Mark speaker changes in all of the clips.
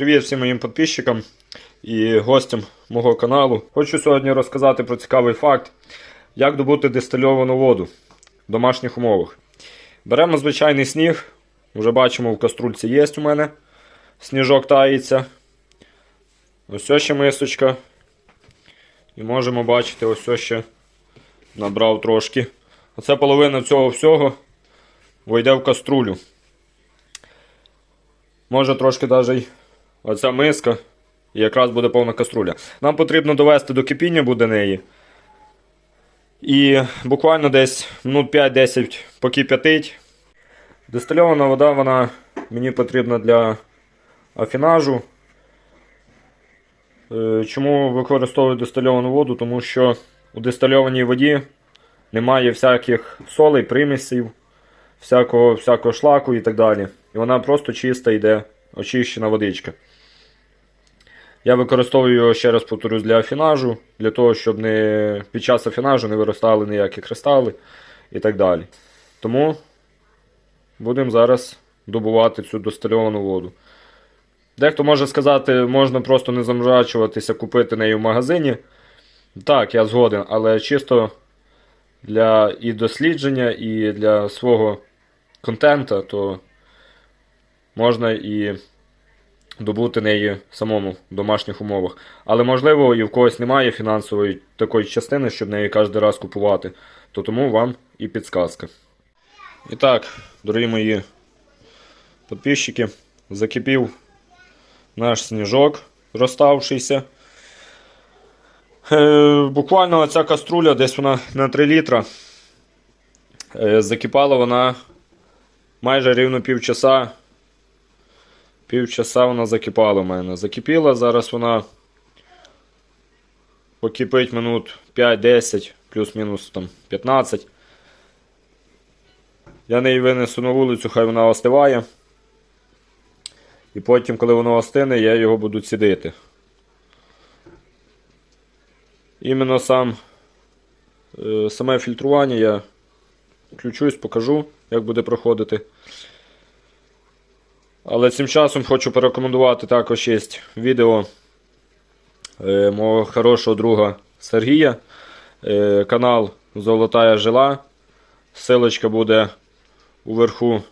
Speaker 1: Привіт всім моїм підписчикам і гостям мого каналу. Хочу сьогодні розказати про цікавий факт, як добути дистильовану воду в домашніх умовах. Беремо звичайний сніг, вже бачимо в каструльці є у мене. Сніжок таїться. Ось ще мисочка. І можемо бачити, ось ще набрав трошки. Оце половина цього всього вийде в каструлю. Може трошки навіть оця миска, і якраз буде повна каструля. Нам потрібно довести до кипіння буде неї. І буквально десь минут 5-10 покип'ятить. Дистильована вода вона мені потрібна для афінажу. Е, Чому використовую дистильовану воду? Тому що у дистильованій воді немає всяких солей, примісів, всякого, всякого шлаку і так далі. І вона просто чиста йде, очищена водичка. Я використовую його, ще раз повторюсь, для афінажу, для того, щоб не, під час афінажу не виростали ніякі кристали і так далі. Тому будемо зараз добувати цю достильовану воду. Дехто може сказати, можна просто не замрачуватися, купити неї в магазині. Так, я згоден, але чисто для і дослідження, і для свого контента, то можна і добути неї самому в домашніх умовах. Але можливо і в когось немає фінансової такої частини, щоб неї кожен раз купувати, то тому вам і підсказка. І так, дорогі мої підписчики, закипів наш сніжок розставшийся. Е, буквально ця каструля, десь вона на 3 літра. Е, закипала вона майже рівно півчаса. Півчаса вона закипала в мене. Закипіла, зараз вона покипить минут 5-10, плюс-мінус там 15. Я неї винесу на вулицю, хай вона остиває. І потім, коли воно остине, я його буду цідити. Іменно сам, е, саме фільтрування я включусь, покажу, як буде проходити. Але цим часом хочу порекомендувати також є відео е, мого хорошого друга Сергія. Е, канал Золотая жила. Силочка буде уверху. Е,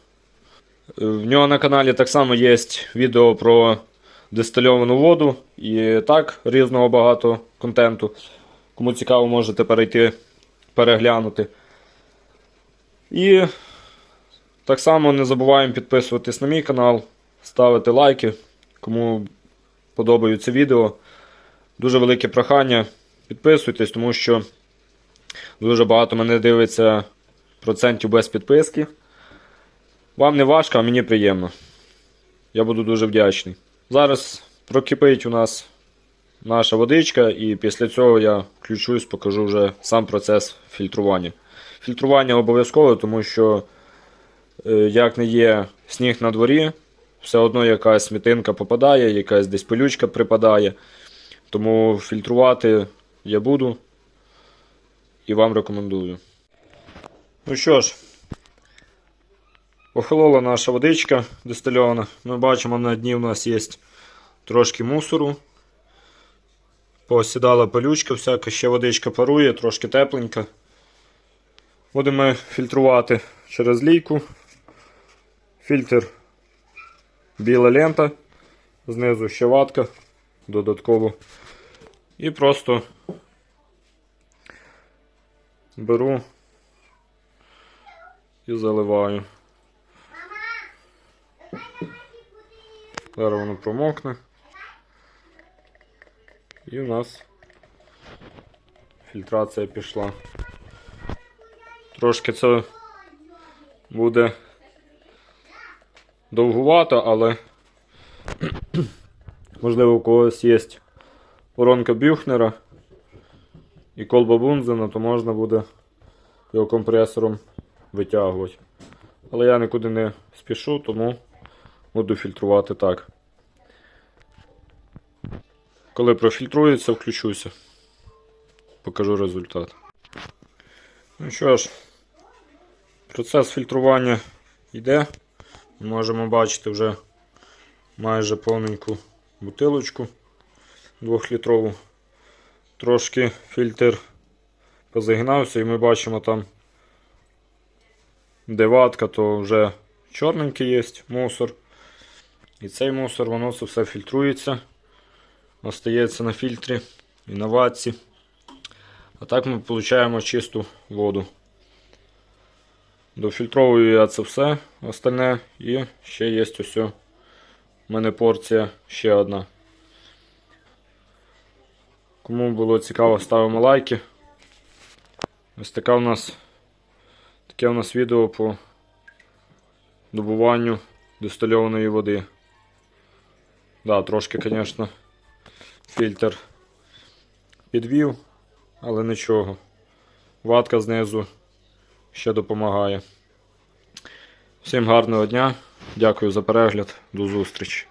Speaker 1: В нього на каналі так само є відео про дистильовану воду і так різного багато контенту. Кому цікаво, можете перейти переглянути. І так само не забуваємо підписуватись на мій канал, ставити лайки, кому подобаються відео. Дуже велике прохання. Підписуйтесь, тому що дуже багато мене дивиться процентів без підписки. Вам не важко, а мені приємно. Я буду дуже вдячний. Зараз прокипить у нас наша водичка, і після цього я включусь, покажу вже сам процес фільтрування. Фільтрування обов'язково, тому що, як не є сніг на дворі, все одно якась смітинка попадає, якась десь пилючка припадає. Тому фільтрувати я буду і вам рекомендую. Ну що ж, охолола наша водичка дистильована. Ми бачимо, на дні у нас є трошки мусору. Посідала пилючка, всяка, ще водичка парує, трошки тепленька. Будемо фільтрувати через лійку. Фільтр біла лента, знизу ще ватка додатково. І просто беру і заливаю. Зараз воно промокне. І у нас фільтрація пішла. Трошки це буде довгувато, але можливо у когось є воронка Бюхнера і колба Бунзена, то можна буде його компресором витягувати. Але я нікуди не спішу, тому буду фільтрувати так. Коли профільтрується, включуся. Покажу результат. Ну що ж, процес фільтрування йде. Можемо бачити вже майже повненьку бутилочку двохлітрову. Трошки фільтр позагинався і ми бачимо там де ватка, то вже чорненький є мусор. І цей мусор, воно це все фільтрується, остається на фільтрі і на ватці. А так ми отримуємо чисту воду. Дофільтровую я це все остальне і ще є ось у мене порція ще одна. Кому було цікаво, ставимо лайки. Ось така у нас таке у нас відео по добуванню дистильованої води. Да, трошки, звісно, фільтр підвів, але нічого. Ватка знизу ще допомагає. Всім гарного дня. Дякую за перегляд. До зустрічі.